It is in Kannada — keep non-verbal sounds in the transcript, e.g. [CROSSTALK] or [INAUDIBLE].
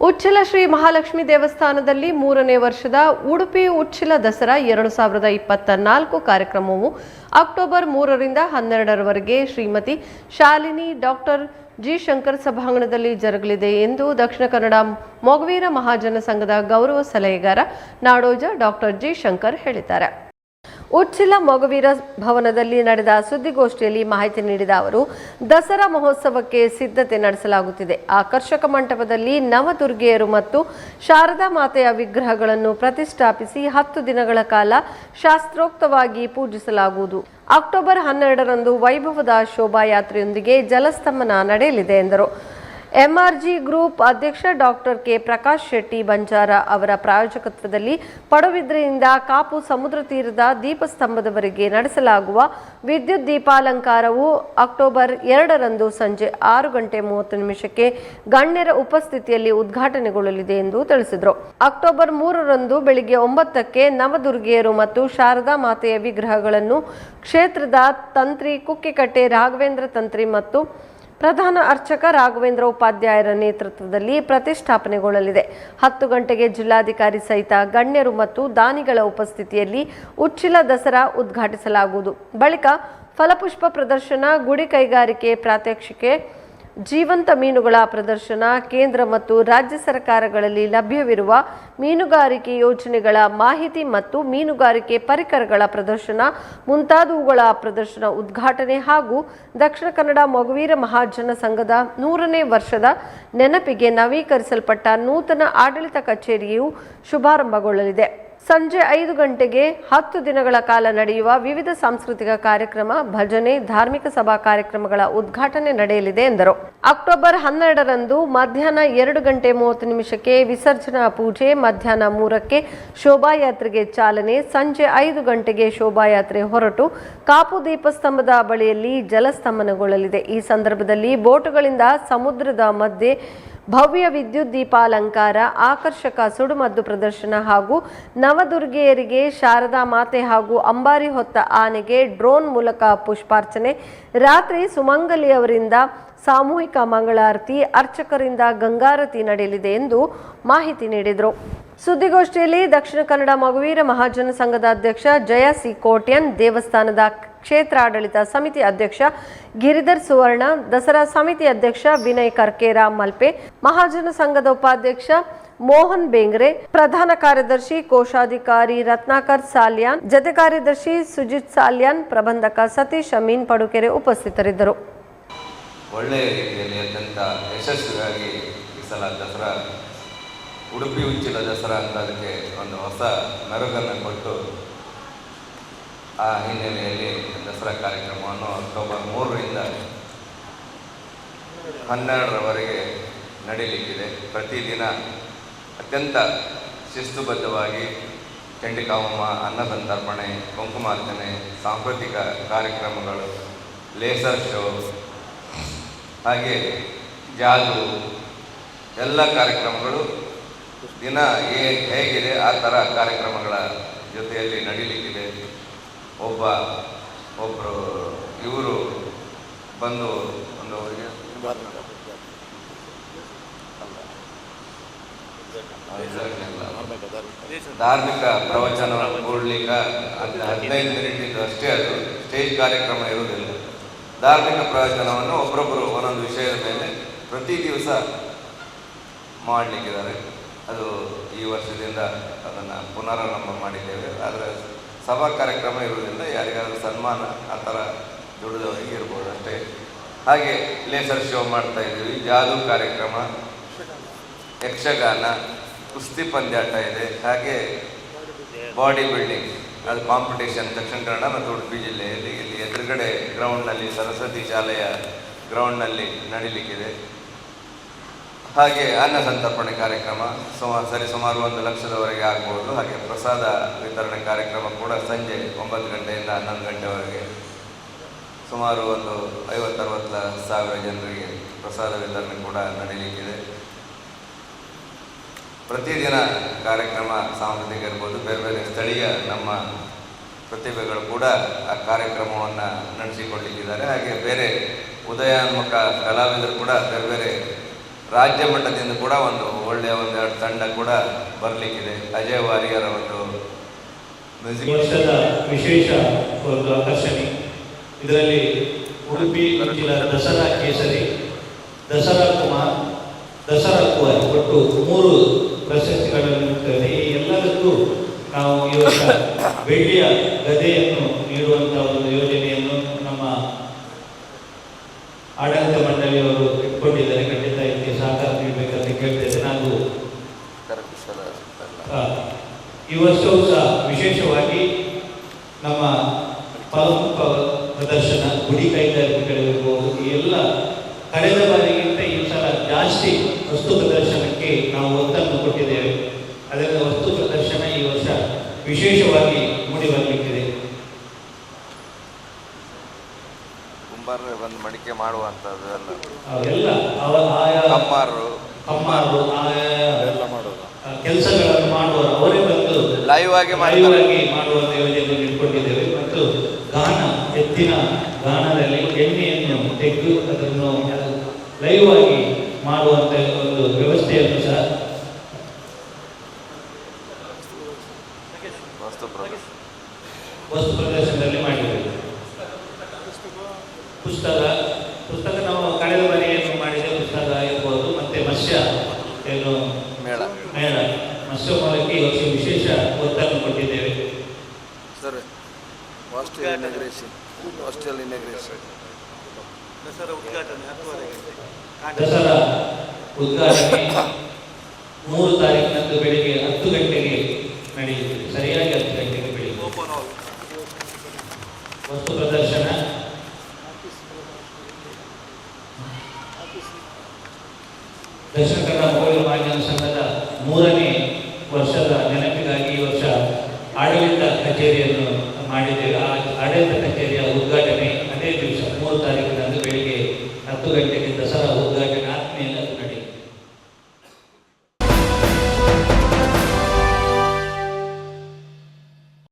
ಉಚ್ಚಿಲ ಶ್ರೀ ಮಹಾಲಕ್ಷ್ಮಿ ದೇವಸ್ಥಾನದಲ್ಲಿ ಮೂರನೇ ವರ್ಷದ ಉಡುಪಿ ಉಚ್ಚಿಲ ದಸರಾ ಎರಡು ಸಾವಿರದ ಇಪ್ಪತ್ತ ನಾಲ್ಕು ಕಾರ್ಯಕ್ರಮವು ಅಕ್ಟೋಬರ್ ಮೂರರಿಂದ ಹನ್ನೆರಡರವರೆಗೆ ಶ್ರೀಮತಿ ಶಾಲಿನಿ ಡಾಕ್ಟರ್ ಜಿ ಶಂಕರ್ ಸಭಾಂಗಣದಲ್ಲಿ ಜರುಗಲಿದೆ ಎಂದು ದಕ್ಷಿಣ ಕನ್ನಡ ಮೊಗವೀರ ಮಹಾಜನ ಸಂಘದ ಗೌರವ ಸಲಹೆಗಾರ ನಾಡೋಜ ಡಾಕ್ಟರ್ ಜಿ ಶಂಕರ್ ಹೇಳಿದ್ದಾರೆ. ಉಚ್ಚಿಲ ಮೊಗವೀರ ಭವನದಲ್ಲಿ ನಡೆದ ಸುದ್ದಿಗೋಷ್ಠಿಯಲ್ಲಿ ಮಾಹಿತಿ ನೀಡಿದ ಅವರು, ದಸರಾ ಮಹೋತ್ಸವಕ್ಕೆ ಸಿದ್ಧತೆ ನಡೆಸಲಾಗುತ್ತಿದೆ. ಆಕರ್ಷಕ ಮಂಟಪದಲ್ಲಿ ನವದುರ್ಗೆಯರು ಮತ್ತು ಶಾರದಾ ಮಾತೆಯ ವಿಗ್ರಹಗಳನ್ನು ಪ್ರತಿಷ್ಠಾಪಿಸಿ ಹತ್ತು ದಿನಗಳ ಕಾಲ ಶಾಸ್ತ್ರೋಕ್ತವಾಗಿ ಪೂಜಿಸಲಾಗುವುದು. ಅಕ್ಟೋಬರ್ ಹನ್ನೆರಡರಂದು ವೈಭವದ ಶೋಭಾಯಾತ್ರೆಯೊಂದಿಗೆ ಜಲಸ್ತಂಭನ ನಡೆಯಲಿದೆ ಎಂದರು. ಎಂಆರ್ಜಿ ಗ್ರೂಪ್ ಅಧ್ಯಕ್ಷ ಡಾಕ್ಟರ್ ಕೆ ಪ್ರಕಾಶ್ ಶೆಟ್ಟಿ ಬಂಜಾರ ಅವರ ಪ್ರಾಯೋಜಕತ್ವದಲ್ಲಿ ಪಡುಬಿದ್ರೆಯಿಂದ ಕಾಪು ಸಮುದ್ರ ತೀರದ ದೀಪಸ್ತಂಭದವರೆಗೆ ನಡೆಸಲಾಗುವ ವಿದ್ಯುತ್ ದೀಪಾಲಂಕಾರವು ಅಕ್ಟೋಬರ್ ಎರಡರಂದು ಸಂಜೆ ಆರು ಗಂಟೆ ಮೂವತ್ತು ನಿಮಿಷಕ್ಕೆ ಗಣ್ಯರ ಉಪಸ್ಥಿತಿಯಲ್ಲಿ ಉದ್ಘಾಟನೆಗೊಳ್ಳಲಿದೆ ಎಂದು ತಿಳಿಸಿದರು. ಅಕ್ಟೋಬರ್ ಮೂರರಂದು ಬೆಳಿಗ್ಗೆ ಒಂಬತ್ತಕ್ಕೆ ನವದುರ್ಗಿಯರು ಮತ್ತು ಶಾರದಾ ಮಾತೆಯ ವಿಗ್ರಹಗಳನ್ನು ಕ್ಷೇತ್ರದ ತಂತ್ರಿ ಕುಕ್ಕಿಕಟ್ಟೆ ರಾಘವೇಂದ್ರ ತಂತ್ರಿ ಮತ್ತು ಪ್ರಧಾನ ಅರ್ಚಕ ರಾಘವೇಂದ್ರ ಉಪಾಧ್ಯಾಯರ ನೇತೃತ್ವದಲ್ಲಿ ಪ್ರತಿಷ್ಠಾಪನೆಗೊಳ್ಳಲಿದೆ. ಹತ್ತು ಗಂಟೆಗೆ ಜಿಲ್ಲಾಧಿಕಾರಿ ಸಹಿತ ಗಣ್ಯರು ಮತ್ತು ದಾನಿಗಳ ಉಪಸ್ಥಿತಿಯಲ್ಲಿ ಉಚ್ಚಿಲ ದಸರಾ ಉದ್ಘಾಟಿಸಲಾಗುವುದು. ಬಳಿಕ ಫಲಪುಷ್ಪ ಪ್ರದರ್ಶನ, ಗುಡಿ ಕೈಗಾರಿಕೆ ಪ್ರಾತ್ಯಕ್ಷಿಕೆ ಜೀವಂತ ಮೀನುಗಳ ಪ್ರದರ್ಶನ ಕೇಂದ್ರ ಮತ್ತು ರಾಜ್ಯ ಸರ್ಕಾರಗಳಲ್ಲಿ ಲಭ್ಯವಿರುವ ಮೀನುಗಾರಿಕೆ ಯೋಜನೆಗಳ ಮಾಹಿತಿ ಮತ್ತು ಮೀನುಗಾರಿಕೆ ಪರಿಕರಗಳ ಪ್ರದರ್ಶನ, ಮುಂತಾದವುಗಳ ಪ್ರದರ್ಶನ ಉದ್ಘಾಟನೆ ಹಾಗೂ ದಕ್ಷಿಣ ಕನ್ನಡ ಮೊಗವೀರ ಮಹಾಜನ ಸಂಘದ ನೂರನೇ ವರ್ಷದ ನೆನಪಿಗೆ ನವೀಕರಿಸಲ್ಪಟ್ಟ ನೂತನ ಆಡಳಿತ ಕಚೇರಿಯು ಶುಭಾರಂಭಗೊಳ್ಳಲಿದೆ. ಸಂಜೆ ಐದು ಗಂಟೆಗೆ ಹತ್ತು ದಿನಗಳ ಕಾಲ ನಡೆಯುವ ವಿವಿಧ ಸಾಂಸ್ಕೃತಿಕ ಕಾರ್ಯಕ್ರಮ, ಭಜನೆ, ಧಾರ್ಮಿಕ ಸಭಾ ಕಾರ್ಯಕ್ರಮಗಳ ಉದ್ಘಾಟನೆ ನಡೆಯಲಿದೆ ಎಂದರು. ಅಕ್ಟೋಬರ್ ಹನ್ನೆರಡರಂದು ಮಧ್ಯಾಹ್ನ ಎರಡು ಗಂಟೆ ಮೂವತ್ತು ನಿಮಿಷಕ್ಕೆ ವಿಸರ್ಜನಾ ಪೂಜೆ, ಮಧ್ಯಾಹ್ನ ಮೂರಕ್ಕೆ ಶೋಭಾಯಾತ್ರೆಗೆ ಚಾಲನೆ, ಸಂಜೆ ಐದು ಗಂಟೆಗೆ ಶೋಭಾಯಾತ್ರೆ ಹೊರಟು ಕಾಪು ದೀಪಸ್ತಂಭದ ಬಳಿಯಲ್ಲಿ ಜಲಸ್ತಂಭನಗೊಳ್ಳಲಿದೆ. ಈ ಸಂದರ್ಭದಲ್ಲಿ ಬೋಟುಗಳಿಂದ ಸಮುದ್ರದ ಮಧ್ಯೆ ಭವ್ಯ ವಿದ್ಯುತ್ ದೀಪಾಲಂಕಾರ, ಆಕರ್ಷಕ ಸುಡುಮದ್ದು ಪ್ರದರ್ಶನ ಹಾಗೂ ನವದುರ್ಗೆಯರಿಗೆ ಶಾರದಾ ಮಾತೆ ಹಾಗೂ ಅಂಬಾರಿ ಹೊತ್ತ ಆನೆಗೆ ಡ್ರೋನ್ ಮೂಲಕ ಪುಷ್ಪಾರ್ಚನೆ. ರಾತ್ರಿ ಸುಮಂಗಲಿ ಅವರಿಂದ ಸಾಮೂಹಿಕ ಮಂಗಳಾರತಿ, ಅರ್ಚಕರಿಂದ ಗಂಗಾರತಿ ನಡೆಯಲಿದೆ ಎಂದು ಮಾಹಿತಿ ನೀಡಿದರು. ಸುದ್ದಿಗೋಷ್ಠಿಯಲ್ಲಿ ದಕ್ಷಿಣ ಕನ್ನಡ ಮಗುವೀರ ಮಹಾಜನ ಸಂಘದ ಅಧ್ಯಕ್ಷ ಜಯ ಸಿ ಕೋಟ್ಯನ್ ದೇವಸ್ಥಾನದ ಕ್ಷೇತ್ರಾಡಳಿತ ಸಮಿತಿ ಅಧ್ಯಕ್ಷ ಗಿರಿಧರ್ ಸುವರ್ಣ, ದಸರಾ ಸಮಿತಿ ಅಧ್ಯಕ್ಷ ವಿನಯ್ ಕರ್ಕೇರ ಮಲ್ಪೆ, ಮಹಾಜನ ಸಂಘದ ಉಪಾಧ್ಯಕ್ಷ ಮೋಹನ್ ಬೇಂಗ್ರೆ, ಪ್ರಧಾನ ಕಾರ್ಯದರ್ಶಿ ಕೋಶಾಧಿಕಾರಿ ರತ್ನಾಕರ್ ಸಾಲ್ಯಾನ್, ಜತೆ ಕಾರ್ಯದರ್ಶಿ ಸುಜಿತ್ ಸಾಲ್ಯಾನ್, ಪ್ರಬಂಧಕ ಸತೀಶ್ ಅಮೀನ್ ಪಡುಕೆರೆ ಉಪಸ್ಥಿತರಿದ್ದರು. ಒಳ್ಳೆಯ ರೀತಿಯಲ್ಲಿ ಅತ್ಯಂತ ಯಶಸ್ವಿಯಾಗಿ ಈ ದಸರಾ, ಉಡುಪಿ ಉಚ್ಚಿಲ ದಸರಾ ಅಂತ ಅದಕ್ಕೆ ಒಂದು ಹೊಸ ಮೆರುಗನ್ನು ಕೊಟ್ಟು ಆ ಹಿನ್ನೆಲೆಯಲ್ಲಿ ದಸರಾ ಕಾರ್ಯಕ್ರಮವನ್ನು ಅಕ್ಟೋಬರ್ ಮೂರರಿಂದ ಹನ್ನೆರಡರವರೆಗೆ ನಡೀಲಿಕ್ಕಿದೆ. ಪ್ರತಿದಿನ ಅತ್ಯಂತ ಶಿಸ್ತುಬದ್ಧವಾಗಿ ಚಂಡಿಕಾವಮ್ಮ ಅನ್ನ ಸಂತರ್ಪಣೆ ಕುಂಕುಮಾರ್ಚನೆ, ಸಾಂಸ್ಕೃತಿಕ ಕಾರ್ಯಕ್ರಮಗಳು, ಲೇಸರ್ ಶೋ, ಹಾಗೆ ಜಾದು, ಎಲ್ಲ ಕಾರ್ಯಕ್ರಮಗಳು ದಿನ ಏ ಹೇಗಿದೆ. ಆ ಥರ ಕಾರ್ಯಕ್ರಮಗಳ ಜೊತೆಯಲ್ಲಿ ನಡೀಲಿಕ್ಕಿದೆ. ಒಬ್ಬ ಒಬ್ಬರು ಇವರು ಬಂದು ಒಂದು ಅವರಿಗೆ ಧಾರ್ಮಿಕ ಪ್ರವಚನ ಕೊಡ್ಲಿಕ್ಕೆ ಹದಿನೈದು ಮಿನಿಟ್ ಇದ್ದು ಅಷ್ಟೇ ಅದು. ಸ್ಟೇಜ್ ಕಾರ್ಯಕ್ರಮ ಇರುವುದಿಲ್ಲ. ಧಾರ್ಮಿಕ ಪ್ರವಚನವನ್ನು ಒಬ್ಬರೊಬ್ಬರು ಒಂದೊಂದು ವಿಷಯದ ಮೇಲೆ ಪ್ರತಿ ದಿವಸ ಮಾಡಲಿಕ್ಕಿದ್ದಾರೆ. ಅದು ಈ ವರ್ಷದಿಂದ ಅದನ್ನು ಪುನರಾರಂಭ ಮಾಡಿದ್ದೇವೆ. ಆದರೆ ಸಭಾ ಕಾರ್ಯಕ್ರಮ ಇರುವುದರಿಂದ ಯಾರಿಗಾದರೂ ಸನ್ಮಾನ ಆ ಥರ ದುಡಿದವರಿಗೆ ಇರ್ಬೋದು ಅಷ್ಟೇ. ಹಾಗೆ ಲೇಸರ್ ಶೋ ಮಾಡ್ತಾ ಇದ್ದೀವಿ, ಜಾದು ಕಾರ್ಯಕ್ರಮ, ಯಕ್ಷಗಾನ, ಕುಸ್ತಿ ಪಂದ್ಯಾಟ ಇದೆ, ಹಾಗೆ ಬಾಡಿ ಬಿಲ್ಡಿಂಗ್, ಅದು ಕಾಂಪಿಟೇಷನ್ ದಕ್ಷಿಣ ಕನ್ನಡ ಮತ್ತು ಉಡುಪಿ ಜಿಲ್ಲೆಯಲ್ಲಿ. ಇಲ್ಲಿ ಎದುರುಗಡೆ ಗ್ರೌಂಡ್ನಲ್ಲಿ ಸರಸ್ವತಿ ಶಾಲೆಯ ಗ್ರೌಂಡ್ನಲ್ಲಿ ನಡೀಲಿಕ್ಕಿದೆ. ಹಾಗೆ ಅನ್ನ ಸಂತರ್ಪಣೆ ಕಾರ್ಯಕ್ರಮ, ಸುಮಾರು ಸರಿ ಸುಮಾರು ಒಂದು ಲಕ್ಷದವರೆಗೆ ಆಗ್ಬೋದು. ಹಾಗೆ ಪ್ರಸಾದ ವಿತರಣೆ ಕಾರ್ಯಕ್ರಮ ಕೂಡ ಸಂಜೆ ಒಂಬತ್ತು ಗಂಟೆಯಿಂದ ಹನ್ನೊಂದು ಗಂಟೆವರೆಗೆ. ಸುಮಾರು ಒಂದು ಐವತ್ತರವತ್ತು ಸಾವಿರ ಜನರಿಗೆ ಪ್ರಸಾದ ವಿತರಣೆ ಕೂಡ ನಡೀಲಿಕ್ಕಿದೆ. ಪ್ರತಿದಿನ ಕಾರ್ಯಕ್ರಮ ಸಾಂಸ್ಕೃತಿಕ ಇರ್ಬೋದು, ಬೇರೆ ಬೇರೆ ಸ್ಥಳೀಯ ನಮ್ಮ ಪ್ರತಿಭೆಗಳು ಕೂಡ ಆ ಕಾರ್ಯಕ್ರಮವನ್ನು ನಡೆಸಿಕೊಳ್ಳಿಕ್ಕಿದ್ದಾರೆ ಹಾಗೆ ಬೇರೆ ಉದಯೋನ್ಮುಖ ಕಲಾವಿದರು ಕೂಡ ಬೇರೆ ಬೇರೆ ರಾಜ್ಯ ಮಟ್ಟದಿಂದ ಕೂಡ ಒಂದು ಒಳ್ಳೆಯ ಒಂದೆರಡು ತಂಡ ಕೂಡ ಬರಲಿಕ್ಕಿದೆ. ಅಜಯ್ ವಾರಿಯರ ಒಂದು ವಿಶೇಷ ಒಂದು ಆಕರ್ಷಣೆ. ಇದರಲ್ಲಿ ಉಡುಪಿ ದಸರಾ ಕೇಸರಿ ದಸರಾ ಕುಮಾರ್ ದಸರಾ ಕುಮಾರ್ ಒಟ್ಟು ಮೂರು ಪ್ರಶಸ್ತಿಗಳನ್ನು ಈ ಎಲ್ಲದಕ್ಕೂ ನಾವು ಈ ವರ್ಷ [LAUGHS] ಬೆಳ್ಳಿಯ ನೀಡಬೇಕಂತ ನಾವು ನಾನು ಈ ವರ್ಷವೂ ಸಹ ವಿಶೇಷವಾಗಿ ನಮ್ಮ ಪ್ರಮುಖ ಪ್ರದರ್ಶನ ಗುಡಿ ಕೈಗಾರಿಕೆಗಳಿರ್ಬೋದು ಈ ಎಲ್ಲ ಕಳೆದ ಬಾರಿಗಿಂತ ಈ ಸಲ ಜಾಸ್ತಿ ವಸ್ತು ಪ್ರದರ್ಶನಕ್ಕೆ ನಾವು ಒತ್ತನ್ನು ಕೊಟ್ಟಿದ್ದೇವೆ. ಅದರಿಂದ ವಸ್ತು ಪ್ರದರ್ಶನ ಈ ವರ್ಷ ವಿಶೇಷವಾಗಿ ಮೂಡಿ ಬರಲಿಕ್ಕಿದೆ. ಕುಂಬಾರ ಬಂದು ಮಡಿಕೆ ಮಾಡುವಂಥದ್ದು ಎಲ್ಲ ಆಯಾ ಕಮ್ಮಾರು ಕೆಲಸಗಳನ್ನು ಮಾಡುವ ಅವರೇ ಬಂದು ಲೈವ್ ಆಗಿ ಲೈವ್ ಆಗಿ ಮಾಡುವಂತ ಯೋಜನೆಯನ್ನು ಇಟ್ಕೊಂಡಿದ್ದೇವೆ. ಮತ್ತು ಗಾನ ಎತ್ತಿನ ಗಾನದಲ್ಲಿ ಎಣ್ಣೆಯನ್ನು ತೆಗೆದು ಅದನ್ನು ಲೈವ್ ಆಗಿ ಮಾಡುವಂತ ಒಂದು ವ್ಯವಸ್ಥೆಯನ್ನು ಸಹ ವಸ್ತು ಪ್ರದರ್ಶನದಲ್ಲಿ ಮಾಡಿದ್ದೇವೆ. ಪುಸ್ತಕ ಪುಸ್ತಕ ನಾವು ಕಳೆದ ಬಾರಿ ಏನು ಮಾಡಿದ್ದೇವೆ ಪುಸ್ತಕ ಇರ್ಬೋದು ಮತ್ತೆ ಮತ್ಸ್ಯ ಏನು ಮೇಳ. ಮೇಳ. ಮತ್ಸ್ಯ ಮೂಲಕ ಈ ವರ್ಷ ವಿಶೇಷ ಒತ್ತನ್ನು ಕೊಟ್ಟಿದ್ದೇವೆ. Sir hostel inauguration hostel inauguration Dasara ಉದ್ಘಾಟನೆ ಮೂರು ತಾರೀಕಿನಂದು ಬೆಳಿಗ್ಗೆ ಹತ್ತು ಗಂಟೆಗೆ ನಡೆಯುತ್ತದೆ. ಸರಿಯಾಗಿ ಹತ್ತು ಗಂಟೆಗೆ ಬೆಳಿಗ್ಗೆ ವಸ್ತು ಪ್ರದರ್ಶನ ದಕ್ಷಿಣ ಕನ್ನಡ ಮಾಧ್ಯಮ ಸಂಘದ ಮೂರನೇ ವರ್ಷದ ನೆನಪಿಗಾಗಿ ಈ ವರ್ಷ ಆಡಳಿತ ಕಚೇರಿಯನ್ನು ಮಾಡಿದ್ದೇವೆ. ಆ ಆಡಳಿತ